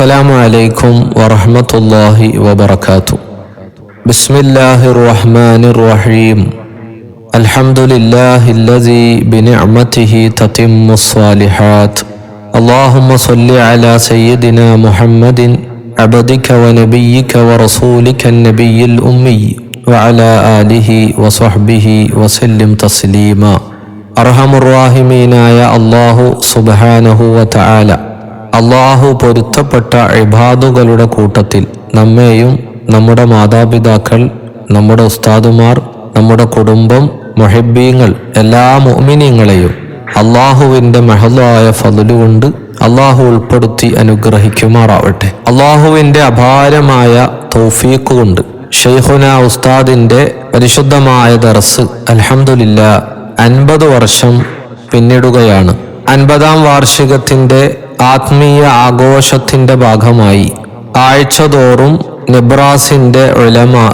السلام عليكم ورحمة الله وبركاته. بسم الله الرحمن الرحيم. الحمد لله الذي بنعمته تتم الصالحات. اللهم صل على سيدنا محمد عبدك ونبيك ورسولك النبي الأمي وعلى آله وصحبه وسلم تسليما. أرحم الراحمين يا الله سبحانه وتعالى. അള്ളാഹു പൊരുത്തപ്പെട്ട ഇബാദുകളുടെ കൂട്ടത്തിൽ നമ്മെയും നമ്മുടെ മാതാപിതാക്കൾ നമ്മുടെ ഉസ്താദുമാർ നമ്മുടെ കുടുംബം മൊഹബീങ്ങൾ എല്ലാ മോമിനിയങ്ങളെയും അള്ളാഹുവിന്റെ മഹലായ ഫതിലുകൊണ്ട് അള്ളാഹു ഉൾപ്പെടുത്തി അനുഗ്രഹിക്കുമാറാവട്ടെ. അള്ളാഹുവിന്റെ അപാരമായ തൗഫീഖ് കൊണ്ട് ഷെയ്ഖുന ഉസ്താദിന്റെ പരിശുദ്ധമായ ദർസ് അലഹമുല്ല അൻപത് വർഷം പിന്നിടുകയാണ്. അൻപതാം വാർഷികത്തിന്റെ ആത്മീയ ആഘോഷത്തിന്റെ ഭാഗമായി. ആഴ്ചതോറും നെബ്രാസിന്റെ ഉലമാ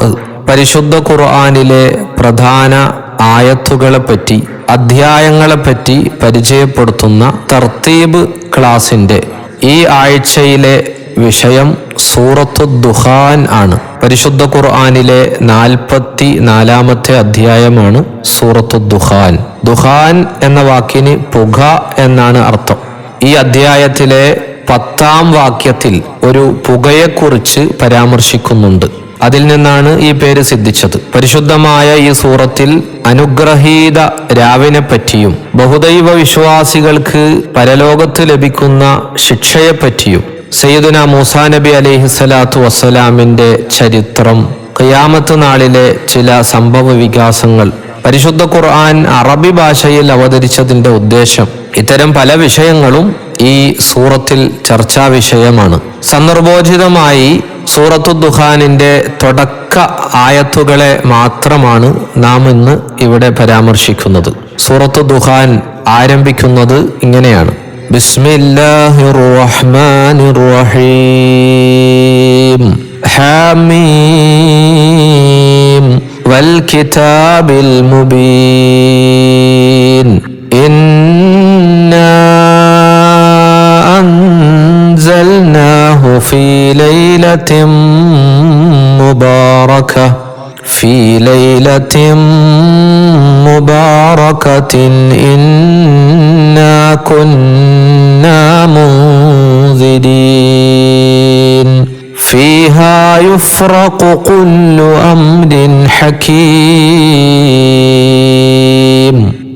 പരിശുദ്ധ ഖുർആാനിലെ പ്രധാന ആയത്തുകളെപ്പറ്റി അധ്യായങ്ങളെപ്പറ്റി പരിചയപ്പെടുത്തുന്ന തർത്തീബ് ക്ലാസിന്റെ ഈ ആഴ്ചയിലെ വിഷയം സൂറത്തു ദുഹാൻ ആണ്. പരിശുദ്ധ ഖുർആാനിലെ നാൽപ്പത്തി നാലാമത്തെ അധ്യായമാണ് സൂറത്തു ദുഹാൻ ദുഹാൻ എന്ന വാക്കിന് പുക എന്നാണ് അർത്ഥം. ഈ അധ്യായത്തിലെ പത്താം വാക്യത്തിൽ ഒരു പുകയെക്കുറിച്ച് പരാമർശിക്കുന്നുണ്ട്. അതിൽ നിന്നാണ് ഈ പേര് സിദ്ധിച്ചത്. പരിശുദ്ധമായ ഈ സൂറത്തിൽ അനുഗ്രഹീത രാവിനെ പറ്റിയും ബഹുദൈവ വിശ്വാസികൾക്ക് പരലോകത്ത് ലഭിക്കുന്ന ശിക്ഷയെപ്പറ്റിയും സയ്യിദുന മൂസാ നബി അലൈഹി സ്വലാത്തു വസ്സലാമിന്റെ ചരിത്രം ഖിയാമത്ത് നാളിലെ ചില സംഭവ വികാസങ്ങൾ പരിശുദ്ധ ഖുർആൻ അറബി ഭാഷയിൽ അവതരിച്ചതിന്റെ ഉദ്ദേശം ഇത്തരം പല വിഷയങ്ങളും ഈ സൂറത്തിൽ ചർച്ചാ വിഷയമാണ്. സന്ദർഭോചിതമായി സൂറത്തു ദുഹാനിന്റെ തുടക്ക ആയത്തുകളെ മാത്രമാണ് നാം ഇന്ന് ഇവിടെ പരാമർശിക്കുന്നത്. സൂറത്തു ദുഹാൻ ആരംഭിക്കുന്നത് ഇങ്ങനെയാണ്. ബിസ്മില്ലാഹിർ റഹ്മാനിർ റഹീം ഹാമീം. വൽ കിതാബിൽ മുബീൻ إنا أنزلناه في ليلة مباركة في ليلة مباركة إنا كنا منذرين. فيها يفرق كل أمر حكيم.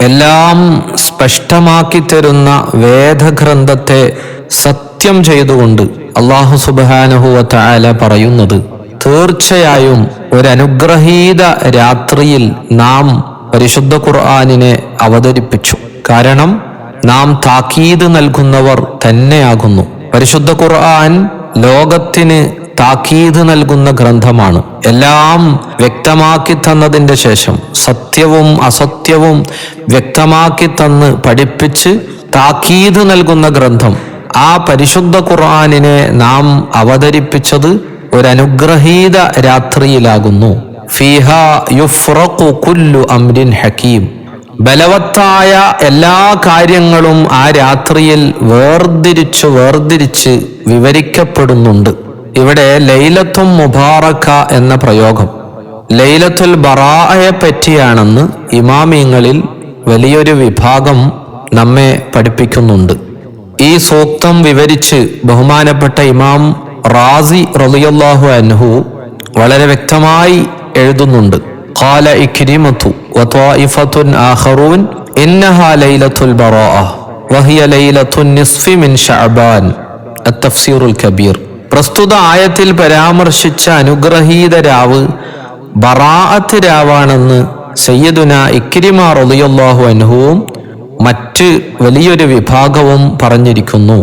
എല്ലാം സ്പഷ്ടമാക്കി തരുന്ന വേദഗ്രന്ഥത്തെ സത്യം ചെയ്തുകൊണ്ട് അള്ളാഹു സുബാനുഹുവല പറയുന്നത്. തീർച്ചയായും ഒരനുഗ്രഹീത രാത്രിയിൽ നാം പരിശുദ്ധ ഖുർആാനിനെ അവതരിപ്പിച്ചു. കാരണം നാം താക്കീത് നൽകുന്നവർ തന്നെയാകുന്നു. പരിശുദ്ധ ഖുർആൻ ലോകത്തിന് താക്കീത് നൽകുന്ന ഗ്രന്ഥമാണ്. എല്ലാം വ്യക്തമാക്കി തന്നതിന്റെ ശേഷം സത്യവും അസത്യവും വ്യക്തമാക്കി തന്ന് പഠിപ്പിച്ച് താക്കീത് നൽകുന്ന ഗ്രന്ഥം. ആ പരിശുദ്ധ ഖുർആാനിനെ നാം അവതരിപ്പിച്ചത് ഒരനുഗ്രഹീത രാത്രിയിലാകുന്നു. ഫിഹ യുഫ്രഖു കുല്ലു അംരിൻ ഹക്കീം. ബലവത്തായ എല്ലാ കാര്യങ്ങളും ആ രാത്രിയിൽ വേർതിരിച്ച് വേർതിരിച്ച് വിവരിക്കപ്പെടുന്നുണ്ട്. ഇവിടെ ലൈലത്തും മുബാറക്ക എന്ന പ്രയോഗം ലൈലത്തുൽ ബറായെ പറ്റിയാണെന്ന് ഇമാമിങ്ങളിൽ വലിയൊരു വിഭാഗം നമ്മെ പഠിപ്പിക്കുന്നുണ്ട് ഈ സൂക്തം വിവരിച്ച് ബഹുമാനപ്പെട്ട ഇമാം റാസി റളിയല്ലാഹു അൻഹു വളരെ വ്യക്തമായി എഴുതുന്നുണ്ട് قال إكرمة وطائفة آخرون إنها ليلة البراءة وهي ليلة النصف من شعبان التفسير الكبير പ്രസ്തുത ആയത്തിൽ പരാമർശിച്ച അനുഗ്രഹീത രാവ് ബറാഅത്ത് രാവാണെന്ന് സയ്യദുന ഇക്രിമ റളിയല്ലാഹു അൻഹുവും മറ്റ് വലിയൊരു വിഭാഗവും പറഞ്ഞിരിക്കുന്നു.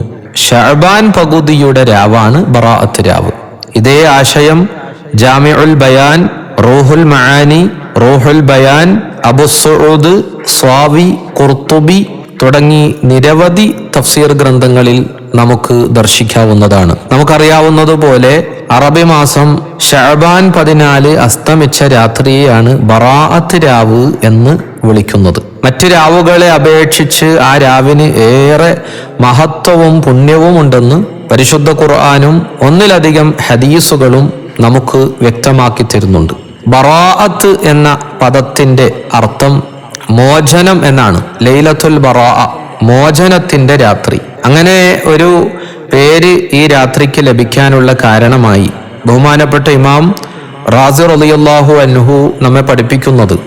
ഷഅബാൻ പകുതിയുടെ രാവാണ് ബറാഅത്ത് രാവ്. ഇതേ ആശയം ജാമിഉൽ ബയാൻ റൂഹുൽ മഹാനി റൂഹുൽ ബയാൻ അബു സുഊദ് സ്വാവി കുർത്തുബി തുടങ്ങി നിരവധി തഫ്സീർ ഗ്രന്ഥങ്ങളിൽ നമുക്ക് ദർശിക്കാവുന്നതാണ്. നമുക്കറിയാവുന്നതുപോലെ അറബി മാസം ഷഅബാൻ പതിനാല് അസ്തമിച്ച രാത്രിയെയാണ് ബറാഅത്ത് രാവ് എന്ന് വിളിക്കുന്നത്. മറ്റു രാവുകളെ അപേക്ഷിച്ച് ആ രാവിന് ഏറെ മഹത്വവും പുണ്യവും ഉണ്ടെന്ന് പരിശുദ്ധ ഖുർആാനും ഒന്നിലധികം ഹദീസുകളും നമുക്ക് വ്യക്തമാക്കി തരുന്നുണ്ട്. ബറാഅത്ത് എന്ന പദത്തിന്റെ അർത്ഥം മോചനം എന്നാണ്. ലൈലത്തുൽ ബറാ മോചനത്തിന്റെ രാത്രി. അങ്ങനെ ഒരു പേര് ഈ രാത്രിക്ക് ലഭിക്കാനുള്ള കാരണമായി. ബഹുമാനപ്പെട്ട ഇമാം റാസി റളിയല്ലാഹു അൻഹു നമ്മെ പഠിപ്പിക്കുന്നത്.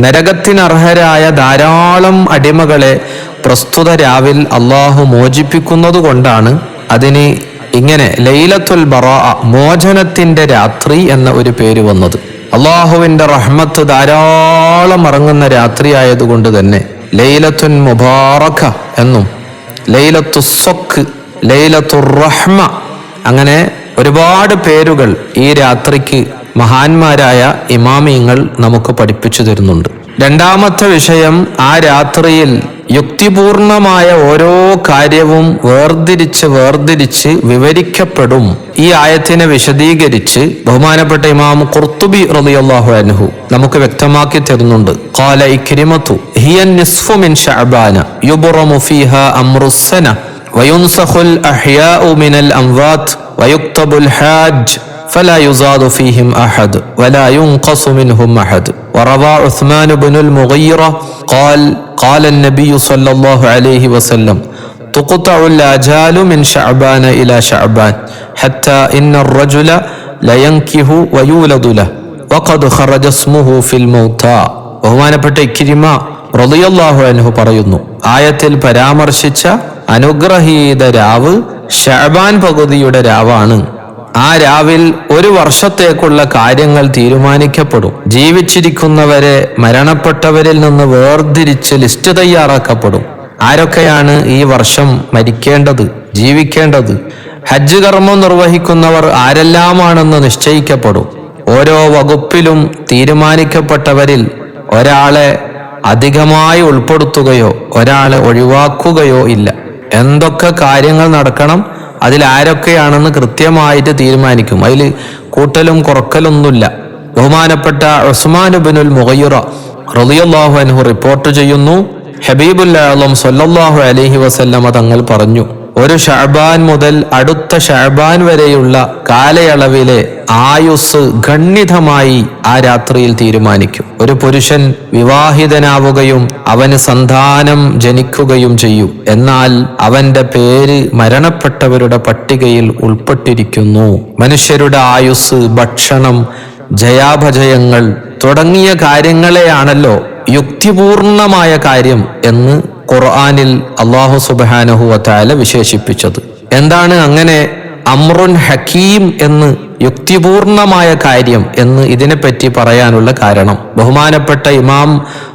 നരകത്തിനർഹരായ ധാരാളം അടിമകളെ പ്രസ്തുത രാവിൽ അള്ളാഹു മോചിപ്പിക്കുന്നത് കൊണ്ടാണ് അതിന് ഇങ്ങനെ ലൈലത്തുൽ ബറ മോചനത്തിന്റെ രാത്രി എന്ന ഒരു പേര് വന്നത്. അള്ളാഹുവിന്റെ റഹ്മത്ത് ധാരാളം ഇറങ്ങുന്ന രാത്രി ആയതുകൊണ്ട് തന്നെ ലൈലത്തുൻ മുബാറക എന്നും ലൈലത്തു സ്വക്ക് ലൈലത്തു റഹ്മ. അങ്ങനെ ഒരുപാട് പേരുകൾ ഈ രാത്രിക്ക് മഹാന്മാരായ ഇമാമിയങ്ങൾ നമുക്ക് പഠിപ്പിച്ചു തരുന്നുണ്ട്. രണ്ടാമത്തെ വിഷയം ആ രാത്രിയിൽ യുക്തിപൂർണമായ ഓരോ കാര്യവും വേർതിരിച്ച് വേർതിരിച്ച് വിവരിക്കപ്പെടും ഈ ആയത്തിനെ വിശദീകരിച്ച് ബഹുമാനപ്പെട്ട ഇമാം ഖുർത്തുബി റളിയല്ലാഹു അൻഹു നമുക്ക് വ്യക്തമാക്കി തരുന്നുണ്ട് ഖാല ഇക്രിമത്തു ഹിയ നിസ്ഫു മിൻ ശഅബാന യുബ്റമു ഫീഹാ അംറുസ്സന وينسخ الأحياء من الأموات ويكتب الحاج فلا يزاد فيهم أحد ولا ينقص منهم أحد وروى عثمان بن المغيرة قال قال النبي صلى الله عليه وسلم تقطع الآجال من شعبان إلى شعبان حتى إن الرجل لينكه ويولد له وقد خرج اسمه في الموتى ബഹുമാനപ്പെട്ട ഇക്കിരിമ റളിയല്ലാഹു അൻഹു പറയുന്നു ആയത്തിൽ പരാമർശിച്ച അനുഗ്രഹീത രാവ് ഷഅബാൻ പകുതിയുടെ രാവാണ് ആ രാവിൽ ഒരു വർഷത്തേക്കുള്ള കാര്യങ്ങൾ തീരുമാനിക്കപ്പെടും. ജീവിച്ചിരിക്കുന്നവരെ മരണപ്പെട്ടവരിൽ നിന്ന് വേർതിരിച്ച് ലിസ്റ്റ് തയ്യാറാക്കപ്പെടും. ആരൊക്കെയാണ് ഈ വർഷം മരിക്കേണ്ടത് ജീവിക്കേണ്ടത്? ഹജ്ജ് കർമ്മം നിർവഹിക്കുന്നവർ ആരെല്ലാമാണെന്ന് നിശ്ചയിക്കപ്പെടും. ഓരോ വകുപ്പിലും തീരുമാനിക്കപ്പെട്ടവരിൽ ഒരാളെ അധികമായി ഉൾപ്പെടുത്തുകയോ ഒരാളെ ഒഴിവാക്കുകയോ ഇല്ല. എന്തൊക്കെ കാര്യങ്ങൾ നടക്കണം? അതിൽ ആരൊക്കെയാണെന്ന് കൃത്യമായിട്ട് തീരുമാനിക്കും. അതിൽ കൂട്ടലും കുറക്കലൊന്നുമില്ല. ബഹുമാനപ്പെട്ട ഉസ്മാൻ ബിനുൽ മുഹയ്യുറ റളിയല്ലാഹു അൻഹു റിപ്പോർട്ട് ചെയ്യുന്നു. ഹബീബുല്ലാഹി ആലം സല്ലല്ലാഹു അലൈഹി വസല്ലമ തങ്ങൾ പറഞ്ഞു ഒരു ഷഹബാൻ മുതൽ അടുത്ത ഷഹബാൻ വരെയുള്ള കാലയളവിലെ ആയുസ് ഖണ്ഡിതമായി ആ രാത്രിയിൽ തീരുമാനിക്കും. ഒരു പുരുഷൻ വിവാഹിതനാവുകയും അവന് സന്താനം ജനിക്കുകയും ചെയ്യും. എന്നാൽ അവന്റെ പേര് മരണപ്പെട്ടവരുടെ പട്ടികയിൽ ഉൾപ്പെട്ടിരിക്കുന്നു. മനുഷ്യരുടെ ആയുസ് ഭക്ഷണം ജയാഭജയങ്ങൾ തുടങ്ങിയ കാര്യങ്ങളെയാണല്ലോ യുക്തിപൂർണമായ കാര്യം എന്ന് ഖുർആാനിൽ അള്ളാഹു സുബാനഹു വത്താല വിശേഷിപ്പിച്ചത്. എന്താണ് അങ്ങനെ അമ്രുൻ ഹക്കീം എന്ന് യുക്തിപൂർണമായ കാര്യം എന്ന് ഇതിനെപ്പറ്റി പറയാനുള്ള കാരണം? ബഹുമാനപ്പെട്ട ഇമാം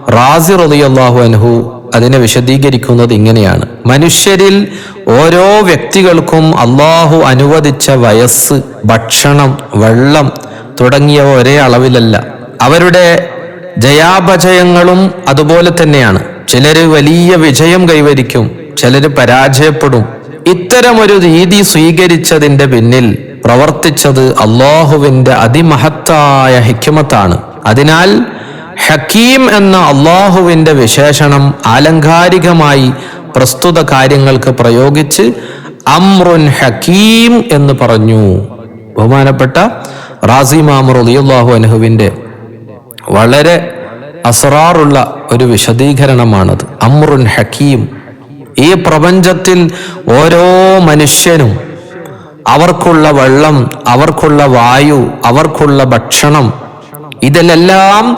റാസി റളിയല്ലാഹു അൻഹു അതിനെ വിശദീകരിക്കുന്നത് ഇങ്ങനെയാണ്. മനുഷ്യരിൽ ഓരോ വ്യക്തികൾക്കും അള്ളാഹു അനുവദിച്ച വയസ്സ് ഭക്ഷണം വെള്ളം തുടങ്ങിയവ ഒരേ അളവിലല്ല. അവരുടെ ജയാപജയങ്ങളും അതുപോലെ തന്നെയാണ്. ചിലർ വലിയ വിജയം കൈവരിക്കും ചിലർ പരാജയപ്പെടും. ഇത്തരമൊരു രീതി സ്വീകരിച്ചതിന്റെ പിന്നിൽ പ്രവർത്തിച്ചത് അള്ളാഹുവിന്റെ അതിമഹത്തായ ഹിക്മത്താണ്. അതിനാൽ ഹക്കീം എന്ന അള്ളാഹുവിന്റെ വിശേഷണം ആലങ്കാരികമായി പ്രസ്തുത കാര്യങ്ങൾക്ക് പ്രയോഗിച്ച് അമ്രുൻ ഹക്കീം എന്ന് പറഞ്ഞു. ബഹുമാനപ്പെട്ട റാസിമാമർ അലിയുല്ലാഹു അനഹുവിന്റെ വളരെ അസറാറുള്ള ഒരു വിശദീകരണമാണത്. അമ്രുൻ ഹക്കീം ഈ പ്രപഞ്ചത്തിൽ ഓരോ മനുഷ്യനും അവർക്കുള്ള വെള്ളം അവർക്കുള്ള വായു അവർക്കുള്ള ഭക്ഷണം ഇതിലെല്ലാം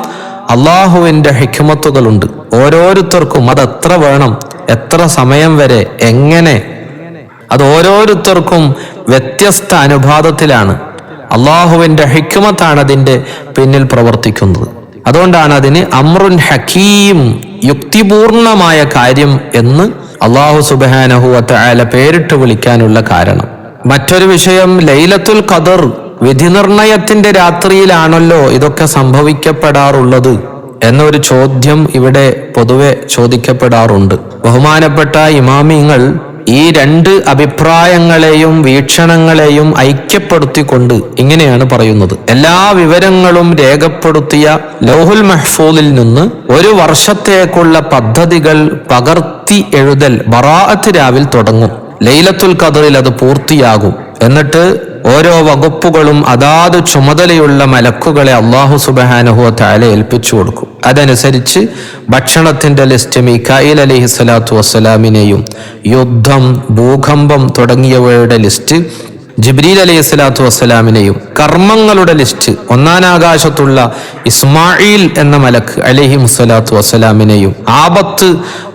അള്ളാഹുവിന്റെ ഹിക്മത്തുകളുണ്ട്. ഓരോരുത്തർക്കും അത് എത്ര വേണം എത്ര സമയം വരെ എങ്ങനെ? അത് ഓരോരുത്തർക്കും വ്യത്യസ്ത അനുപാതത്തിലാണ്. അള്ളാഹുവിന്റെ ഹിക്മത്താണ് അതിന്റെ പിന്നിൽ പ്രവർത്തിക്കുന്നത്. അതുകൊണ്ടാണ് അതിന് അമ്രുൻ ഹക്കീം യുക്തിപൂർണമായ കാര്യം എന്ന് അള്ളാഹു സുബാനഹുവത്ത ആല പേരിട്ട് വിളിക്കാനുള്ള കാരണം. മറ്റൊരു വിഷയം ലൈലത്തുൽ ഖദർ വിധി നിർണയത്തിന്റെ രാത്രിയിലാണല്ലോ ഇതൊക്കെ സംഭവിക്കപ്പെടാറുള്ളത് എന്നൊരു ചോദ്യം ഇവിടെ പൊതുവെ ചോദിക്കപ്പെടാറുണ്ട്. ബഹുമാനപ്പെട്ട ഇമാമിങ്ങൾ ഈ രണ്ട് അഭിപ്രായങ്ങളെയും വീക്ഷണങ്ങളെയും ഐക്യപ്പെടുത്തിക്കൊണ്ട് ഇങ്ങനെയാണ് പറയുന്നത്. എല്ലാ വിവരങ്ങളും രേഖപ്പെടുത്തിയ ലൗഹുൽ മഹ്ഫൂലിൽ നിന്ന് ഒരു വർഷത്തേക്കുള്ള പദ്ധതികൾ പകർത്തി എഴുതൽ ബറാഅത്ത് രാവിൽ തുടങ്ങും. ലൈലത്തുൽ ഖദറിൽ അത് പൂർത്തിയാകും. എന്നിട്ട് ഓരോ വകുപ്പുകളും അതാത് ചുമതലയുള്ള മലക്കുകളെ അള്ളാഹു സുബഹാനഹു താല ഏൽപ്പിച്ചു കൊടുക്കും. അതനുസരിച്ച് ഭക്ഷണത്തിന്റെ ലിസ്റ്റ് മിഖായിൽ അലഹി സ്വലാത്തു വസ്സലാമിനെയും യുദ്ധം ഭൂകമ്പം തുടങ്ങിയവയുടെ ലിസ്റ്റ് ജിബ്രീൽ അലൈഹി സ്വലാത്തു വസ്സലാമിനെയും കർമ്മങ്ങളുടെ ലിസ്റ്റ് ഒന്നാനാകാശത്തുള്ള ഇസ്മായിൽ എന്ന മലക്ക് അലഹി മുസ്വലാത്തു വസ്സലാമിനെയും ആപത്ത്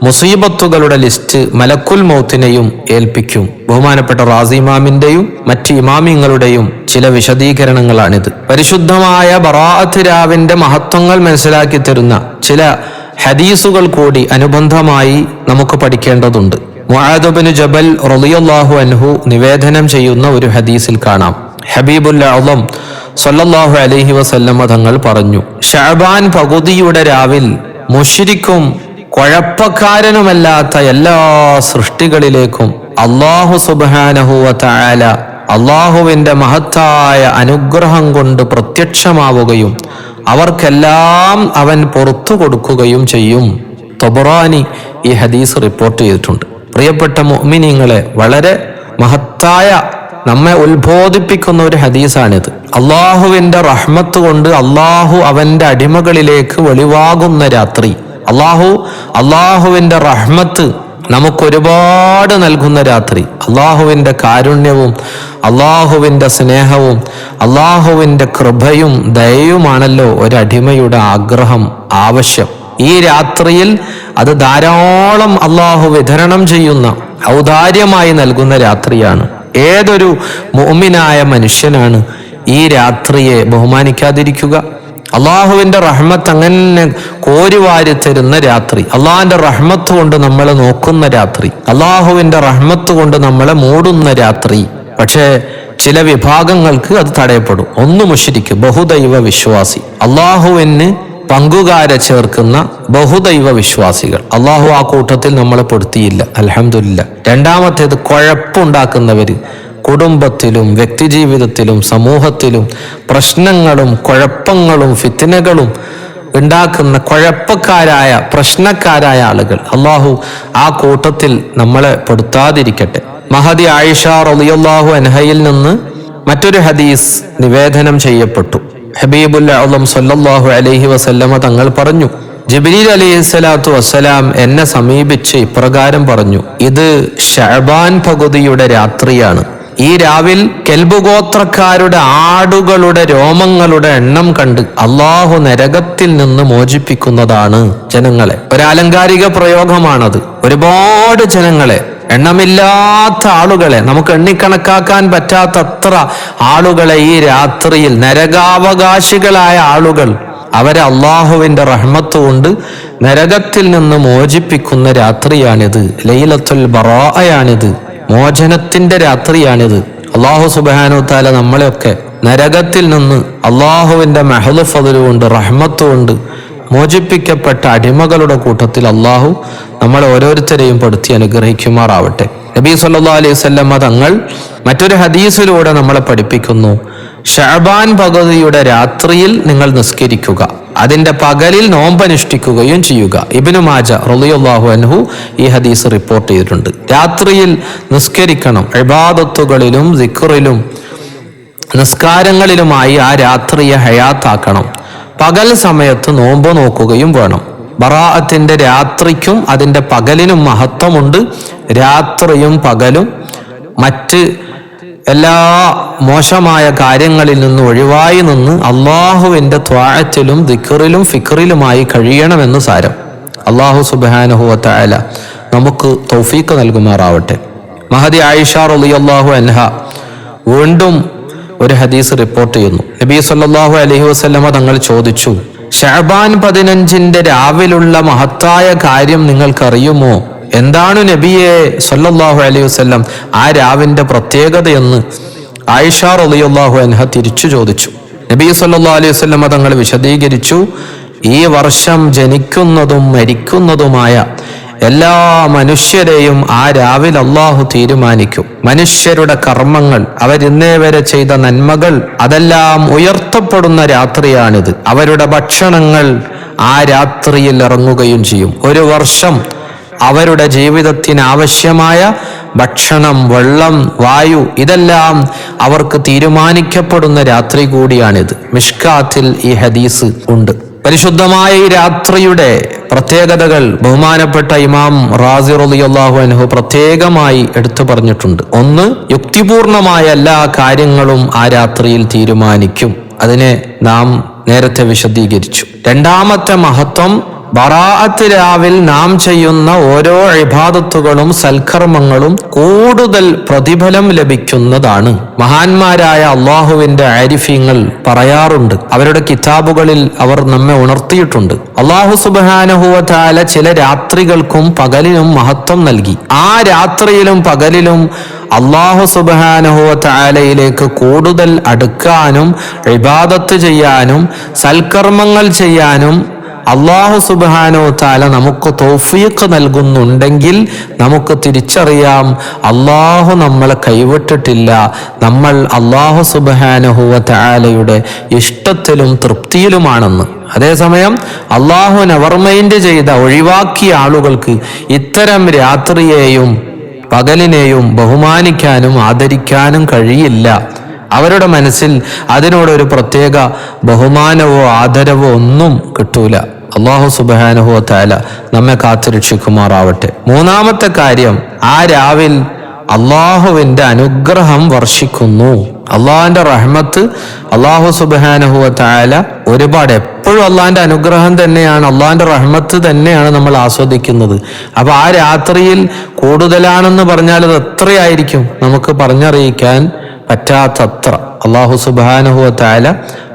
മുസീബത്തുകളുടെ ലിസ്റ്റ് മലക്കുൽ മൗത്തിനെയും ഏൽപ്പിക്കും. ബഹുമാനപ്പെട്ട റാസി ഇമാമിന്റെയും മറ്റ് ഇമാമിങ്ങളുടെയും ചില വിശദീകരണങ്ങളാണിത്. പരിശുദ്ധമായ ബറാഅത്ത് രാവിന്റെ മഹത്വങ്ങൾ മനസ്സിലാക്കി തരുന്ന ചില ഹദീസുകൾ കൂടി അനുബന്ധമായി നമുക്ക് പഠിക്കേണ്ടതുണ്ട്. മുആദുബിന് ജബൽ റളിയല്ലാഹു അൻഹു നിവേദനം ചെയ്യുന്ന ഒരു ഹദീസിൽ കാണാം. ഹബീബുൽ അളം അലൈഹി വസല്ലമ തങ്ങൾ പറഞ്ഞു ഷാബാൻ പകുതിയുടെ രാവിൽ മുഷിരിക്കും കുഴപ്പക്കാരനുമല്ലാത്ത എല്ലാ സൃഷ്ടികളിലേക്കും അള്ളാഹു സുബ്ഹാനഹു തആല അള്ളാഹുവിന്റെ മഹത്തായ അനുഗ്രഹം കൊണ്ട് പ്രത്യക്ഷമാവുകയും അവർക്കെല്ലാം അവൻ പുറത്തു കൊടുക്കുകയും ചെയ്യും. തൊബറാനി ഈ ഹദീസ് റിപ്പോർട്ട് ചെയ്തിട്ടുണ്ട്. പ്രിയപ്പെട്ട മുഅ്മിനീങ്ങളെ വളരെ മഹത്തായ നമ്മെ ഉത്ബോധിപ്പിക്കുന്ന ഒരു ഹദീസാണിത്. അള്ളാഹുവിന്റെ റഹ്മത്ത് കൊണ്ട് അള്ളാഹു അവന്റെ അടിമകളിലേക്ക് വെളിവാകുന്ന രാത്രി. അള്ളാഹു അള്ളാഹുവിന്റെ റഹ്മത്ത് നമുക്ക് ഒരുപാട് നൽകുന്ന രാത്രി. അള്ളാഹുവിന്റെ കാരുണ്യവും അള്ളാഹുവിന്റെ സ്നേഹവും അള്ളാഹുവിന്റെ കൃപയും ദയയുമാണല്ലോ ഒരടിമയുടെ ആഗ്രഹം ആവശ്യം. ഈ രാത്രിയിൽ അത് ധാരാളം അള്ളാഹു വിതരണം ചെയ്യുന്ന ഔദാര്യമായി നൽകുന്ന രാത്രിയാണ്. ഏതൊരു മോമിനായ മനുഷ്യനാണ് ഈ രാത്രിയെ ബഹുമാനിക്കാതിരിക്കുക? അള്ളാഹുവിന്റെ റഹ്മത്ത് അങ്ങനെ കോരിവാരി തരുന്ന രാത്രി അള്ളാഹിന്റെ റഹ്മത്ത് കൊണ്ട് നമ്മളെ നോക്കുന്ന രാത്രി അള്ളാഹുവിന്റെ റഹ്മത്ത് കൊണ്ട് നമ്മളെ മൂടുന്ന രാത്രി. പക്ഷേ ചില വിഭാഗങ്ങൾക്ക് അത് തടയപ്പെടും. ഒന്ന് മുഷിരിക്കും ബഹുദൈവ വിശ്വാസി. അള്ളാഹുവിന് പങ്കുകാരെ ചേർക്കുന്ന ബഹുദൈവ വിശ്വാസികൾ. അള്ളാഹു ആ കൂട്ടത്തിൽ നമ്മളെ പെടുത്തിയില്ല. അലഹമില്ല രണ്ടാമത്തേത് കുഴപ്പമുണ്ടാക്കുന്നവര് കുടുംബത്തിലും വ്യക്തിജീവിതത്തിലും സമൂഹത്തിലും പ്രശ്നങ്ങളും കുഴപ്പങ്ങളും ഫിത്തിനകളും ഉണ്ടാക്കുന്ന കുഴപ്പക്കാരായ പ്രശ്നക്കാരായ ആളുകൾ. അള്ളാഹു ആ കൂട്ടത്തിൽ നമ്മളെ പെടുത്താതിരിക്കട്ടെ. മഹദി ആയിഷ റളിയല്ലാഹു അൻഹയിൽ നിന്ന് മറ്റൊരു ഹദീസ് നിവേദനം ചെയ്യപ്പെട്ടു. ഹബീബുൽ അളം സല്ലല്ലാഹു അലൈഹി വസല്ലമ തങ്ങൾ പറഞ്ഞു ജബരീൽ അലൈഹി സ്വലാത്തു വസ്സലാം എന്നെ സമീപിച്ച് ഇപ്രകാരം പറഞ്ഞു ഇത് ഷഹബാൻ പകുതിയുടെ രാത്രിയാണ്. ഈ രാവിൽ കെൽബുഗോത്രക്കാരുടെ ആടുകളുടെ രോമങ്ങളുടെ എണ്ണം കണ്ട് അള്ളാഹു നരകത്തിൽ നിന്ന് മോചിപ്പിക്കുന്നതാണ് ജനങ്ങളെ. ഒരു ആലങ്കാരിക പ്രയോഗമാണത്. ഒരുപാട് ജനങ്ങളെ എണ്ണമില്ലാത്ത ആളുകളെ നമുക്ക് എണ്ണിക്കണക്കാക്കാൻ പറ്റാത്തത്ര ആളുകളെ ഈ രാത്രിയിൽ നരകാവകാശികളായ ആളുകൾ. അവരെ അള്ളാഹുവിന്റെ റഹ്മത്ത് കൊണ്ട് നരകത്തിൽ നിന്ന് മോചിപ്പിക്കുന്ന രാത്രിയാണിത്. ലൈലത്തുൽ ബറായാണിത് മോചനത്തിന്റെ രാത്രിയാണിത്. അള്ളാഹു സുബാനു താല നമ്മളെയൊക്കെ നരകത്തിൽ നിന്ന് അള്ളാഹുവിന്റെ മെഹദ് കൊണ്ട് റഹ്മത്ത് കൊണ്ട് മോചിപ്പിക്കപ്പെട്ട അടിമകളുടെ കൂട്ടത്തിൽ അള്ളാഹു നമ്മളെ ഓരോരുത്തരെയും പെടുത്തി അനുഗ്രഹിക്കുമാറാവട്ടെ. നബി സല്ലാ അലൈഹി സ്വല്ലമ്മ തങ്ങൾ മറ്റൊരു ഹദീസിലൂടെ നമ്മളെ പഠിപ്പിക്കുന്നു. ഷഅബാൻ പകുതിയുടെ രാത്രിയിൽ നിങ്ങൾ നിസ്കരിക്കുക. അതിന്റെ പകലിൽ നോമ്പനുഷ്ഠിക്കുകയും ചെയ്യുക. ഇബിനു മാജ റളിയല്ലാഹു അൻഹു ഈ ഹദീസ് റിപ്പോർട്ട് ചെയ്തിട്ടുണ്ട്. രാത്രിയിൽ നിസ്കരിക്കണം. ഇബാദത്തുകളിലും സിക്കറിലും നിസ്കാരങ്ങളിലുമായി ആ രാത്രിയെ ഹയാത്താക്കണം. പകൽ സമയത്ത് നോമ്പ് നോക്കുകയും വേണം. ബറാഅത്തിന്റെ രാത്രിക്കും അതിന്റെ പകലിനും മഹത്വമുണ്ട്. രാത്രിയും പകലും മറ്റ് എല്ലാ മോശമായ കാര്യങ്ങളിൽ നിന്ന് ഒഴിവായി നിന്ന് അള്ളാഹുവിന്റെ ത്വാഴത്തിലും ദിക്കറിലും ഫിക്കറിലുമായി കഴിയണമെന്ന് സാരം. അള്ളാഹു സുബാനുഹുവല നമുക്ക് തൗഫീക്ക് നൽകുമാറാവട്ടെ. മഹദി ആയിഷ അള്ളാഹു അൻഹ വീണ്ടും ഒരു ഹദീസ് റിപ്പോർട്ട് ചെയ്യുന്നു. നബി സല്ലാഹു അലഹി വസ്ലമ തങ്ങൾ ചോദിച്ചു ഷഅബാൻ പതിനഞ്ചിന്റെ രാവിലുള്ള മഹത്തായ കാര്യം നിങ്ങൾക്കറിയുമോ? എന്താണ് നബിയെ സല്ലാഹു അലൈഹി വസല്ലം ആ രാവിന്റെ പ്രത്യേകതയെന്ന് ആയിഷ റളിയല്ലാഹു അൻഹ തിരിച്ചു ചോദിച്ചു. നബി സല്ലാ അലൈഹി വസ്ലമ തങ്ങൾ വിശദീകരിച്ചു ഈ വർഷം ജനിക്കുന്നതും മരിക്കുന്നതുമായ എല്ലാ മനുഷ്യരെയും ആ രാവിലെ അള്ളാഹു തീരുമാനിക്കും. മനുഷ്യരുടെ കർമ്മങ്ങൾ അവരിന്നേ വരെ ചെയ്ത നന്മകൾ അതെല്ലാം ഉയർത്തപ്പെടുന്ന രാത്രിയാണിത്. അവരുടെ ഭക്ഷണങ്ങൾ ആ രാത്രിയിൽ ഇറങ്ങുകയും ചെയ്യും. ഒരു വർഷം അവരുടെ ജീവിതത്തിന് ആവശ്യമായ ഭക്ഷണം വെള്ളം വായു ഇതെല്ലാം അവർക്ക് തീരുമാനിക്കപ്പെടുന്ന രാത്രി കൂടിയാണിത്. മിഷ്കാത്തിൽ ഈ ഹദീസ് ഉണ്ട്. പരിശുദ്ധമായ ഈ രാത്രിയുടെ പ്രത്യേകതകൾ ബഹുമാനപ്പെട്ട ഇമാം റാസി റളിയല്ലാഹു അൻഹു പ്രത്യേകമായി എടുത്തു പറഞ്ഞിട്ടുണ്ട്. ഒന്ന് യുക്തിപൂർണമായ എല്ലാ കാര്യങ്ങളും ആ രാത്രിയിൽ തീരുമാനിക്കും. അതിനെ നാം നേരത്തെ വിശദീകരിച്ചു. രണ്ടാമത്തെ മഹത്വം ബറാഅത്ത് രാവിൽ നാം ചെയ്യുന്ന ഓരോ ഇബാദത്തുകളും സൽക്കർമ്മങ്ങളും കൂടുതൽ പ്രതിഫലം ലഭിക്കുന്നതാണ്. മഹാന്മാരായ അള്ളാഹുവിന്റെ ആരിഫ്യങ്ങൾ പറയാറുണ്ട്. അവരുടെ കിതാബുകളിൽ അവർ നമ്മെ ഉണർത്തിയിട്ടുണ്ട്. അള്ളാഹു സുബാനഹുവ താല ചില രാത്രികൾക്കും പകലിനും മഹത്വം നൽകി. ആ രാത്രിയിലും പകലിലും അള്ളാഹു സുബാനഹുവ താലയിലേക്ക് കൂടുതൽ അടുക്കാനും ഇബാദത്ത് ചെയ്യാനും സൽക്കർമ്മങ്ങൾ ചെയ്യാനും അള്ളാഹു സുബാനോ താല നമുക്ക് തോഫീക്ക് നൽകുന്നുണ്ടെങ്കിൽ നമുക്ക് തിരിച്ചറിയാം അള്ളാഹു നമ്മളെ കൈവിട്ടിട്ടില്ല. നമ്മൾ അള്ളാഹു സുബാനഹുവ താലയുടെ ഇഷ്ടത്തിലും തൃപ്തിയിലുമാണെന്ന്. അതേസമയം അള്ളാഹു നെവർമൈൻഡ് ചെയ്ത ഒഴിവാക്കിയ ആളുകൾക്ക് ഇത്തരം രാത്രിയെയും പകലിനെയും ബഹുമാനിക്കാനും ആദരിക്കാനും കഴിയില്ല. അവരുടെ മനസ്സിൽ അതിനോടൊരു പ്രത്യേക ബഹുമാനവോ ആദരവോ ഒന്നും കിട്ടൂല. അള്ളാഹു സുബാനുഹോ താല നമ്മെ കാത്തുരക്ഷിക്കുമാറാവട്ടെ മൂന്നാമത്തെ കാര്യം ആ രാവിൽ അള്ളാഹുവിന്റെ അനുഗ്രഹം വർഷിക്കുന്നു. അള്ളാഹുന്റെ റഹ്മത്ത് അള്ളാഹു സുബാനുഹുവ താല ഒരുപാട് എപ്പോഴും അള്ളാഹിന്റെ അനുഗ്രഹം തന്നെയാണ് അള്ളാഹിന്റെ റഹ്മത്ത് തന്നെയാണ് നമ്മൾ ആസ്വദിക്കുന്നത്. അപ്പൊ ആ രാത്രിയിൽ കൂടുതലാണെന്ന് പറഞ്ഞാൽ അത് എത്രയായിരിക്കും? നമുക്ക് പറഞ്ഞറിയിക്കാൻ പറ്റാത്തത്ര അള്ളാഹു സുബാനുഹുവ താല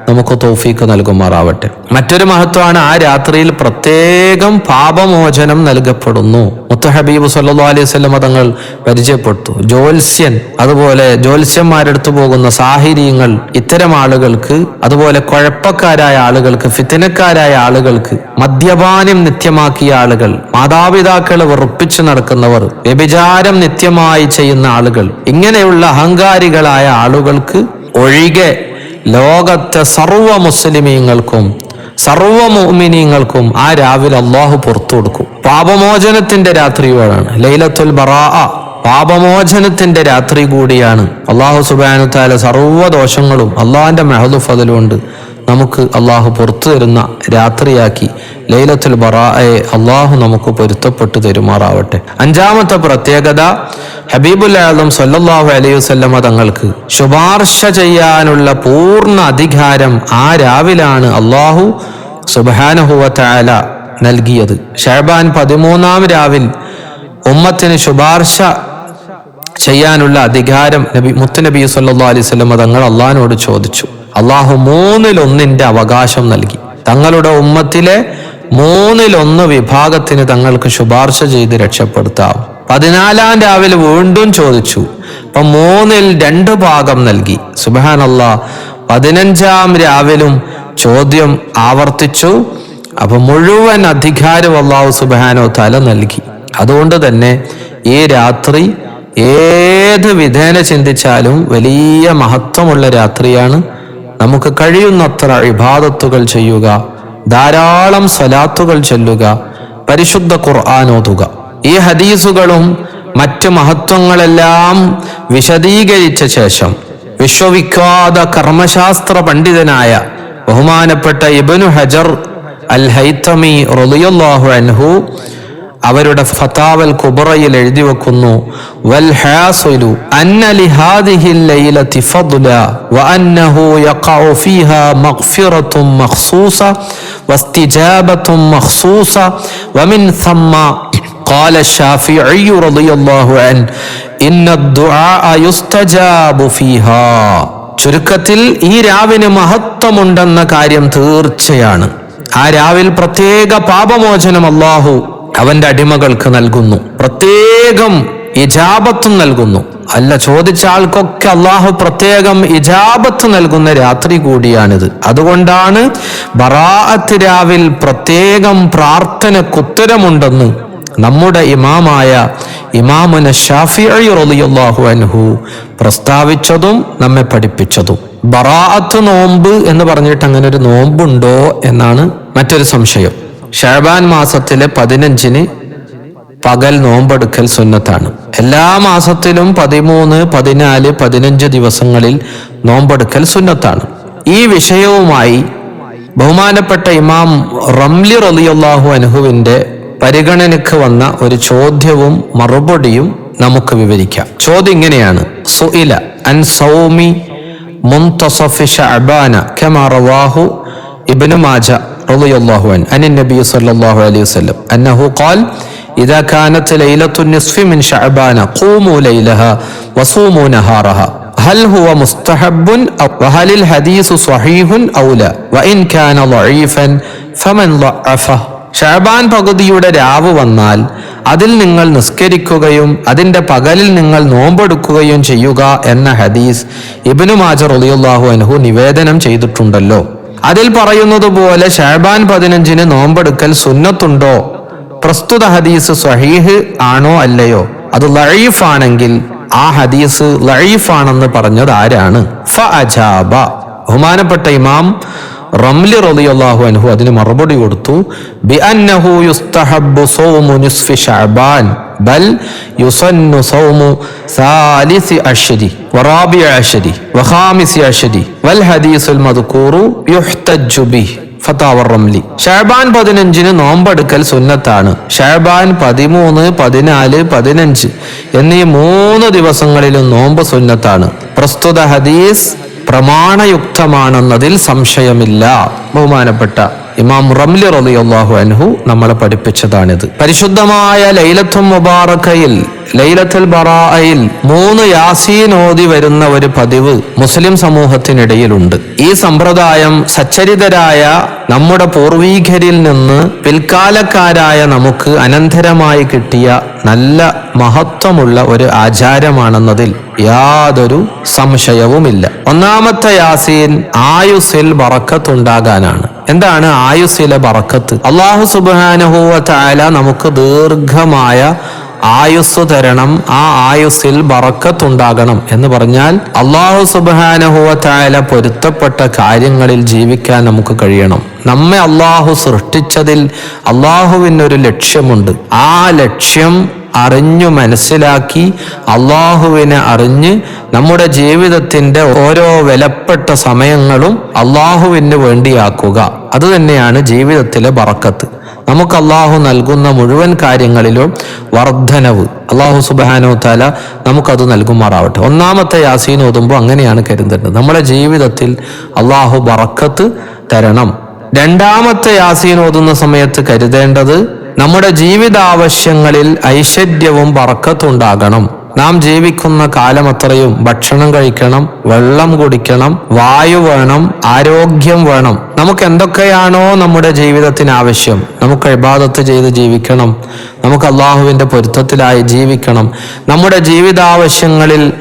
നമുക്ക് തോഫീക്ക് നൽകുമാറാവട്ടെ. മറ്റൊരു മഹത്വമാണ് ആ രാത്രിയിൽ പ്രത്യേകം പാപമോചനം നൽകപ്പെടുന്നു. മുത്തഹബീബ് സല്ലാ അലൈഹി സ്വലം തങ്ങൾ പരിചയപ്പെട്ടു. ജ്യോത്സ്യൻ അതുപോലെ ജ്യോത്സ്യന്മാരെടുത്തു പോകുന്ന സാഹിര്യങ്ങൾ ഇത്തരം ആളുകൾക്ക് അതുപോലെ കുഴപ്പക്കാരായ ആളുകൾക്ക് ഫിത്തിനക്കാരായ ആളുകൾക്ക് മദ്യപാനം നിത്യമാക്കിയ ആളുകൾ മാതാപിതാക്കളെ വെറുപ്പിച്ചു നടക്കുന്നവർ വ്യഭിചാരം നിത്യമായി ചെയ്യുന്ന ആളുകൾ ഇങ്ങനെയുള്ള അഹങ്കാരികളായ ആളുകൾക്ക് ഒഴികെ ലോകത്തെ സർവ മുസ്ലിമീങ്ങൾക്കും സർവ മോമിനീങ്ങൾക്കും ആ രാവിലെ അള്ളാഹു പുറത്തു കൊടുക്കും. പാപമോചനത്തിന്റെ രാത്രിയോടാണ് ലൈലത്തുൽ ബറാ പാപമോചനത്തിന്റെ രാത്രി കൂടിയാണ്. അള്ളാഹു സുബാനുത്താല സർവ ദോഷങ്ങളും അള്ളാഹിന്റെ മെഹദു ഫതലുകൊണ്ട് നമുക്ക് അള്ളാഹു പുറത്തു തരുന്ന രാത്രിയാക്കി ലൈലത്തുൽ ബറായെ അള്ളാഹു നമുക്ക് പൊരുത്തപ്പെട്ടു തരുമാറാവട്ടെ. അഞ്ചാമത്തെ പ്രത്യേകത ഹബീബുൽ ആലം സല്ലല്ലാഹു അലൈഹി വസല്ലമ തങ്ങൾക്ക് ശുപാർശ ചെയ്യാനുള്ള പൂർണ അധികാരം ആ രാവിലാണ് അള്ളാഹു സുബാനഹുവല നൽകിയത്. ഷഹബാൻ പതിമൂന്നാം രാവിൽ ഉമ്മത്തിന് ശുപാർശ ചെയ്യാനുള്ള അധികാരം നബി മുത്തുനബി സല്ലാ അലൈഹി സ്വലം തങ്ങൾ അള്ളഹാനോട് ചോദിച്ചു. അള്ളാഹു മൂന്നിലൊന്നിന്റെ അവകാശം നൽകി. തങ്ങളുടെ ഉമ്മത്തിലെ മൂന്നിലൊന്ന് വിഭാഗത്തിന് തങ്ങൾക്ക് ശുപാർശ ചെയ്ത് രക്ഷപ്പെടുത്താം. പതിനാലാം രാവിലെ വീണ്ടും ചോദിച്ചു അപ്പൊ മൂന്നിൽ രണ്ട് ഭാഗം നൽകി. അള്ളാ പതിനഞ്ചാം രാവിലും ചോദ്യം ആവർത്തിച്ചു. അപ്പൊ മുഴുവൻ അധികാരം അള്ളാഹു സുബാനോ തല നൽകി. അതുകൊണ്ട് തന്നെ ഈ രാത്രി ഏത് വിധേന ചിന്തിച്ചാലും വലിയ മഹത്വമുള്ള രാത്രിയാണ്. നമുക്ക് കഴിയുന്നത്ര ഇബാദത്തുകൾ ചെയ്യുക ധാരാളം സ്വലാത്തുകൾ ചൊല്ലുക പരിശുദ്ധ ഖുർആൻ ഓതുക. ഈ ഹദീസുകളും മറ്റ് മഹത്വങ്ങളെല്ലാം വിശദീകരിച്ച ശേഷം വിശ്വവിഖ്യാത കർമ്മശാസ്ത്ര പണ്ഡിതനായ ബഹുമാനപ്പെട്ട ഇബനു ഹജർ അൽ ഹൈത്തമി റളിയല്ലാഹു അൻഹു അവരുടെ ഫതാവൽ കുബറയിൽ എഴുതി വെക്കുന്നു വൽ ഹാസിലു അന്ന ലിഹാദിഹിൽ ലൈലതി ഫദ്ല വഅന്നഹു യഖഉ ഫീഹാ മഗ്ഫിറത്തും മഖ്സൂസ വസ്തിജാബത്തും മഖ്സൂസ വമിൻ ثم قال الشافعي رضي الله عنه إن الدعاء يستجاب فيها ചുരുക്കത്തിൽ ഈ രാവിന് മഹത്വമുണ്ടെന്ന കാര്യം തീർച്ചയാണ് ആ രാവിൽ പ്രത്യേക പാപമോചനം അള്ളാഹു അവന്റെ അടിമകൾക്ക് നൽകുന്നു. പ്രത്യേകം ഇജാബത്തും നൽകുന്നു. അല്ല ചോദിച്ച ആൾക്കൊക്കെ അള്ളാഹു പ്രത്യേകം ഇജാബത്ത് നൽകുന്ന രാത്രി കൂടിയാണിത്. അതുകൊണ്ടാണ് ബറാഅത്ത് രാവിൽ പ്രത്യേകം പ്രാർത്ഥനക്കുത്തരമുണ്ടെന്ന് നമ്മുടെ ഇമാമായ ഇമാമുന ഷാഫി റളിയല്ലാഹു അൻഹു പ്രസ്താവിച്ചതും നമ്മെ പഠിപ്പിച്ചതും. ബറാഅത്ത് നോമ്പ് എന്ന് പറഞ്ഞിട്ട് അങ്ങനെ ഒരു നോമ്പുണ്ടോ എന്നാണ് മറ്റൊരു സംശയം. ഷാബാൻ മാസത്തിലെ പതിനഞ്ചിന് പകൽ നോമ്പെടുക്കൽ സുന്നത്താണ്. എല്ലാ മാസത്തിലും പതിമൂന്ന് പതിനാല് പതിനഞ്ച് ദിവസങ്ങളിൽ നോമ്പെടുക്കൽ സുന്നത്താണ്. ഈ വിഷയവുമായി ബഹുമാനപ്പെട്ട ഇമാം റംലി റലിയുള്ളാഹു അനുഹുവിന്റെ പരിഗണനയ്ക്ക് വന്ന ഒരു ചോദ്യവും മറുപടിയും നമുക്ക് വിവരിക്കാം. ചോദ്യം ഇങ്ങനെയാണ്. സുഇല അൻ സൗമി മുൻതസഫി ശഅബാന കമാ റവാഹു ഇബ്നു മാജ. റളിയല്ലാഹു അൻ അൻ നബി സല്ലല്ലാഹു അലൈഹി വസല്ലം അന്നഹു ഖാൽ إذا كانت ليلة النصف من شعبان قوموا ليلها وصوموا نهارها هل هو مستحب أو وهل الحديث صحيح أو لا وإن كان ضعيفا فمن ضعفه ഷാബാൻ പകുതിയുടെ രാവ് വന്നാൽ അതിൽ നിങ്ങൾ നിസ്കരിക്കുകയും അതിന്റെ പകലിൽ നിങ്ങൾ നോമ്പെടുക്കുകയും ചെയ്യുക എന്ന ഹദീസ് ഇബിനു മാജർ ഒളിയുല്ലാഹു അൻഹു നിവേദനം ചെയ്തിട്ടുണ്ടല്ലോ അതിൽ പറയുന്നത് പോലെ ഷാബാൻ പതിനഞ്ചിന് നോമ്പെടുക്കൽ സുന്നത്തുണ്ടോ? പ്രസ്തുത ഹദീസ് സഹീഹ് ആണോ അല്ലയോ? അത് ലഴീഫ് ആണെങ്കിൽ ആ ഹദീസ് ലഴീഫ് ആണെന്ന് പറഞ്ഞത് ആരാണ്? ഫ അജാബ. ബഹുമാനപ്പെട്ട ഇമാം റംലി റളിയല്ലാഹു അൻഹു അതിന് മറുപടി കൊടുത്തു ബി അന്നഹു യുസ്തഹബ്ബു സൗമു നിസ്ഫി ശഅബാൻ ബൽ യുസന്നു സൗമു സാലിസി അശ്രി വറാബി അശ്രി വഖാമിസി അശ്രി വൽ ഹദീസുൽ മദ്കൂറു യുഹ്തജ്ജു ബിഹി ഫത്താവർ റംലി. ഷഹബാൻ പതിനഞ്ചിന് നോമ്പെടുക്കൽ സുന്നത്താണ്. ഷഹബാൻ പതിമൂന്ന് പതിനാല് പതിനഞ്ച് എന്നീ മൂന്ന് ദിവസങ്ങളിലും നോമ്പ് സുന്നത്താണ്. പ്രസ്തുത ഹദീസ് പ്രമാണയുക്തമാണെന്നതിൽ സംശയമില്ല. ബഹുമാനപ്പെട്ട ഇമാം റംലി റബിയാഹു അൻഹു നമ്മളെ പഠിപ്പിച്ചതാണിത്. പരിശുദ്ധമായ ലൈലത്തും മുബാറക്കയിൽ ലൈലത്തുൽ ബറായിൽ മൂന്ന് യാസീൻ ഓതി വരുന്ന ഒരു പതിവ് മുസ്ലിം സമൂഹത്തിനിടയിലുണ്ട്. ഈ സമ്പ്രദായം സച്ചരിതരായ നമ്മുടെ പൂർവീകരിൽ നിന്ന് പിൽക്കാലക്കാരായ നമുക്ക് അനന്തരമായി കിട്ടിയ നല്ല മഹത്വമുള്ള ഒരു ആചാരമാണെന്നതിൽ യാതൊരു സംശയവുമില്ല. ഒന്നാമത്തെ യാസീൻ ആയുസിൽ ബറക്കത്തുണ്ടാകാനാണ്. എന്താണ് ആയുസിലെ ബറക്കത്ത്? അള്ളാഹു സുബാനഹുവ നമുക്ക് ദീർഘമായ ആയുസ് തരണം ആ ആയുസ്സിൽ ബറക്കത്തുണ്ടാകണം എന്ന് പറഞ്ഞാൽ അള്ളാഹു സുബാനഹുവ താല പൊരുത്തപ്പെട്ട കാര്യങ്ങളിൽ ജീവിക്കാൻ നമുക്ക് കഴിയണം. നമ്മെ അള്ളാഹു സൃഷ്ടിച്ചതിൽ അള്ളാഹുവിനൊരു ലക്ഷ്യമുണ്ട്. ആ ലക്ഷ്യം അറിഞ്ഞു മനസ്സിലാക്കി അള്ളാഹുവിനെ അറിഞ്ഞ് നമ്മുടെ ജീവിതത്തിന്റെ ഓരോ വിലപ്പെട്ട സമയങ്ങളും അള്ളാഹുവിന് വേണ്ടിയാക്കുക. അത് തന്നെയാണ് ജീവിതത്തിലെ ബറക്കത്ത്. നമുക്ക് അള്ളാഹു നൽകുന്ന മുഴുവൻ കാര്യങ്ങളിലും വർദ്ധനവ് അള്ളാഹു സുബാനോ താല നമുക്കത് നൽകുമാറാവട്ടെ. ഒന്നാമത്തെ യാസീൻ ഓതുമ്പോൾ അങ്ങനെയാണ് കരുതേണ്ടത്. നമ്മുടെ ജീവിതത്തിൽ അള്ളാഹു ബറക്കത്ത് തരണം. രണ്ടാമത്തെ യാസീൻ ഓതുന്ന സമയത്ത് കരുതേണ്ടത് നമ്മുടെ ജീവിതാവശ്യങ്ങളിൽ ഐശ്വര്യവും ബറക്കത്തുണ്ടാകണം നാം ജീവിക്കുന്ന കാലം അത്രയും ഭക്ഷണം കഴിക്കണം വെള്ളം കുടിക്കണം വായു വേണം ആരോഗ്യം വേണം. നമുക്ക് എന്തൊക്കെയാണോ നമ്മുടെ ജീവിതത്തിന് ആവശ്യം. നമുക്ക് ഇബാദത്ത് ചെയ്ത് ജീവിക്കണം. നമുക്ക് അള്ളാഹുവിന്റെ പൊരുത്തത്തിലായി ജീവിക്കണം. നമ്മുടെ ജീവിതാവശ്യങ്ങളിൽ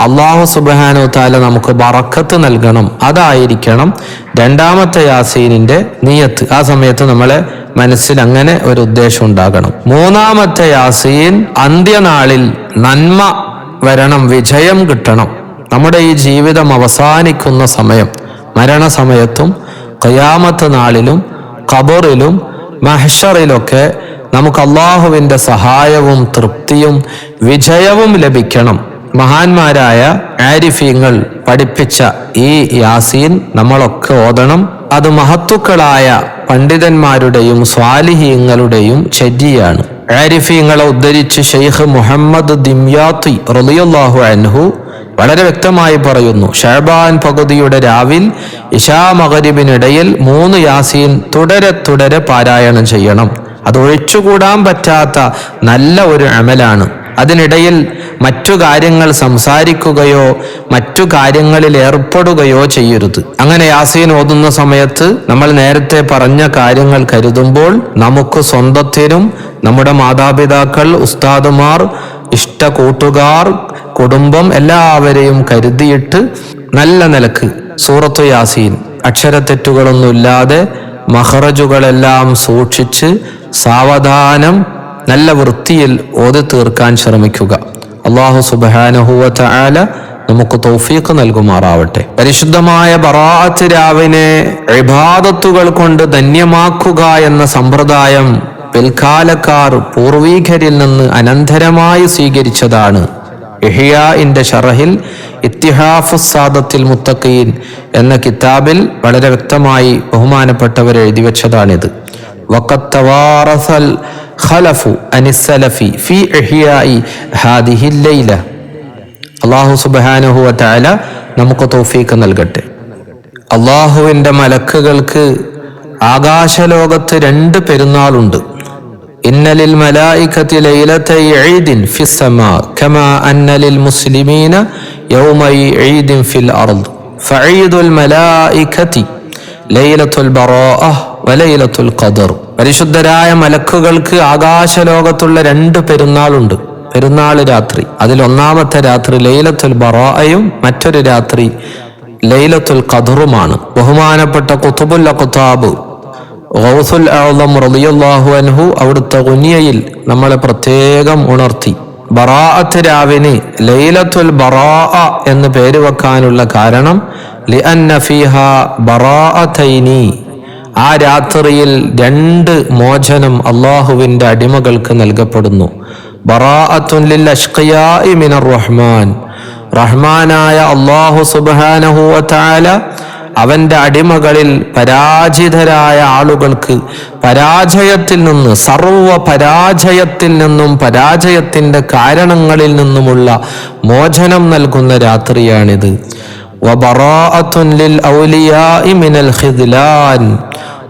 അള്ളാഹു സുബാനു താല നമുക്ക് ബറക്കത്ത് നൽകണം. അതായിരിക്കണം രണ്ടാമത്തെ യാസീനിന്റെ നീയത്ത്. ആ സമയത്ത് നമ്മളെ മനസ്സിൽ അങ്ങനെ ഒരു ഉദ്ദേശം ഉണ്ടാകണം. മൂന്നാമത്തെ യാസീൻ അന്ത്യനാളിൽ നന്മ വരണം വിജയം കിട്ടണം. നമ്മുടെ ഈ ജീവിതം അവസാനിക്കുന്ന സമയം മരണസമയത്തും കയാമത്ത് നാളിലും ഖബറിലും മഹഷറിലൊക്കെ നമുക്ക് അള്ളാഹുവിന്റെ സഹായവും തൃപ്തിയും വിജയവും ലഭിക്കണം. മഹാന്മാരായ ആരിഫീങ്ങൾ പഠിപ്പിച്ച ഈ യാസീൻ നമ്മളൊക്കെ ഓതണം. അത് മഹത്തുക്കളായ പണ്ഡിതന്മാരുടെയും സ്വാലിഹീങ്ങളുടെയും ചര്യയാണ്. ആരിഫീങ്ങളെ ഉദ്ധരിച്ച് ഷെയ്ഖ് മുഹമ്മദ് ദിംയാത്തി റളിയല്ലാഹു അൻഹു വളരെ വ്യക്തമായി പറയുന്നു ഷഹബാൻ പകുതിയുടെ രാവിൽ ഇഷാ മകരിബിനിടയിൽ മൂന്ന് യാസീൻ തുടരെ തുടരെ പാരായണം ചെയ്യണം. അത് ഒഴിച്ചുകൂടാൻ പറ്റാത്ത നല്ല ഒരു അമലാണ്. അതിനിടയിൽ മറ്റു കാര്യങ്ങൾ സംസാരിക്കുകയോ മറ്റു കാര്യങ്ങളിൽ ഏർപ്പെടുകയോ ചെയ്യരുത്. അങ്ങനെ യാസീൻ ഓതുന്ന സമയത്ത് നമ്മൾ നേരത്തെ പറഞ്ഞ കാര്യങ്ങൾ കരുതുമ്പോൾ നമുക്ക് സ്വന്തത്തിനും നമ്മുടെ മാതാപിതാക്കൾ ഉസ്താദുമാർ ഇഷ്ട കൂട്ടുകാർ കുടുംബം എല്ലാവരെയും കരുതിയിട്ട് നല്ല നിലയ്ക്ക് സൂറത്തു യാസീൻ അക്ഷരത്തെറ്റുകളൊന്നുമില്ലാതെ മഹറജുകളെല്ലാം സൂക്ഷിച്ച് സാവധാനം നല്ല വൃത്തിയിൽ ഓതി തീർക്കാൻ ശ്രമിക്കുക. അള്ളാഹു സുബാനഹുവ ആല നമുക്ക് തൗഫീഖ് നൽകുമാറാവട്ടെ. പരിശുദ്ധമായ ബറാഅത്ത് രാവിനെ ഇബാദത്തുകൾ കൊണ്ട് ധന്യമാക്കുക എന്ന സമ്പ്രദായം പിൽക്കാലക്കാർ പൂർവീകരിൽ നിന്ന് അനന്തരമായി സ്വീകരിച്ചതാണ്. ഇഹിയാഇന്റെ ഷറഹിൽ ഇത്തിഹാഫുസാദത്തിൽ മുത്തഖീൻ എന്ന കിതാബിൽ വളരെ വ്യക്തമായി ബഹുമാനപ്പെട്ടവർ എഴുതി വെച്ചതാണിത്. വഖത്തവാറസൽ ഖലഫു അനിസ്സലഫി ഫി ഇഹിയാഇ ഹാദിഹി ലൈല. അള്ളാഹു സുബ്ഹാനഹു വതആല നമുക്ക് തൗഫീഖ് നൽകട്ടെ. അള്ളാഹുവിന്റെ മലക്കുകൾക്ക് ആകാശലോകത്ത് രണ്ട് പെരുന്നാളുണ്ട്. ഇന്നലിൽ മലായിക്കത്തി ലൈലത്തൈ ഈദിൻ ഫിസ്സമാ കമാ അന്നലിൽ മുസ്ലിമീന യൗമൈ ഈദിൻ ഫിൽ അർദ്. ഫഈദുൽ മലായിക്കത്തി ലൈലത്തുൽ ബറാഅ വലൈലത്തുൽ ഖദർ. പരിശുദ്ധരായ മലക്കുകൾക്ക് ആകാശലോകത്തുള്ള രണ്ട് പെരുന്നാളുണ്ട്. പെരുന്നാൾ രാത്രി. അതിൽ ഒന്നാമത്തെ രാത്രി ലൈലത്തുൽ ബറായും മറ്റൊരു രാത്രി ലൈലത്തുൽ ഖദറുമാണ്. ബഹുമാനപ്പെട്ട കുത്തുബുൽ കുത്താബ് ഗൗസുൽ റളിയല്ലാഹു അൻഹു അവിടുത്തെ ഗുനിയയിൽ നമ്മളെ പ്രത്യേകം ഉണർത്തി. ബറാഅത്ത് രാവിന് ലൈലത്തുൽ ബറാഅ എന്ന് പേര് വെക്കാനുള്ള കാരണം ലിഅന്ന ഫീഹ ബറാഅതൈനി. ആ രാത്രിയിൽ രണ്ട് മോചനം അള്ളാഹുവിന്റെ അടിമകൾക്ക് നൽകപ്പെടുന്നു. ബറാഅത്തുൽ മിനർ റഹ്മാൻ. റഹ്മാനായ അള്ളാഹു സുബ്ഹാനഹു വതആല അവന്റെ അടിമകളിൽ പരാജിതരായ ആളുകൾക്ക് പരാജയത്തിൽ നിന്ന് സർവ പരാജയത്തിൽ നിന്നും പരാജയത്തിന്റെ കാരണങ്ങളിൽ നിന്നുമുള്ള മോചനം നൽകുന്ന രാത്രിയാണിത്.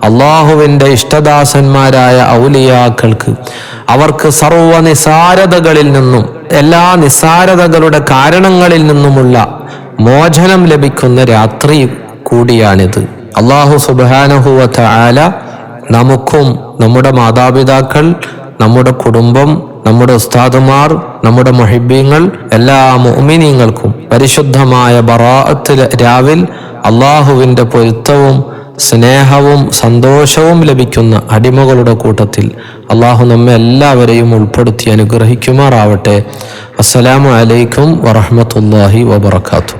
അള്ളാഹുവിന്റെ ഇഷ്ടദാസന്മാരായ ഔലിയാക്കൾക്ക് അവർക്ക് സർവ നിസാരതകളിൽ നിന്നും എല്ലാ നിസാരതകളുടെ കാരണങ്ങളിൽ നിന്നുമുള്ള മോചനം ലഭിക്കുന്ന രാത്രി കൂടിയാണിത്. അള്ളാഹു സുബാനഹുവത്ത ആല നമുക്കും നമ്മുടെ മാതാപിതാക്കൾ നമ്മുടെ കുടുംബം നമ്മുടെ ഉസ്താദുമാർ നമ്മുടെ മൊഹിബീങ്ങൾ എല്ലാ മോമിനീങ്ങൾക്കും പരിശുദ്ധമായ ബറാഅത്ത് രാവിൽ അള്ളാഹുവിന്റെ പൊരുത്തവും സ്നേഹവും സന്തോഷവും ലഭിക്കുന്ന അടിമകളുടെ കൂട്ടത്തിൽ അള്ളാഹു നമ്മെ എല്ലാവരെയും ഉൾപ്പെടുത്തി അനുഗ്രഹിക്കുമാറാവട്ടെ. അസ്സലാമു അലൈക്കും വറഹമത്തല്ലാഹി വബർക്കാത്തു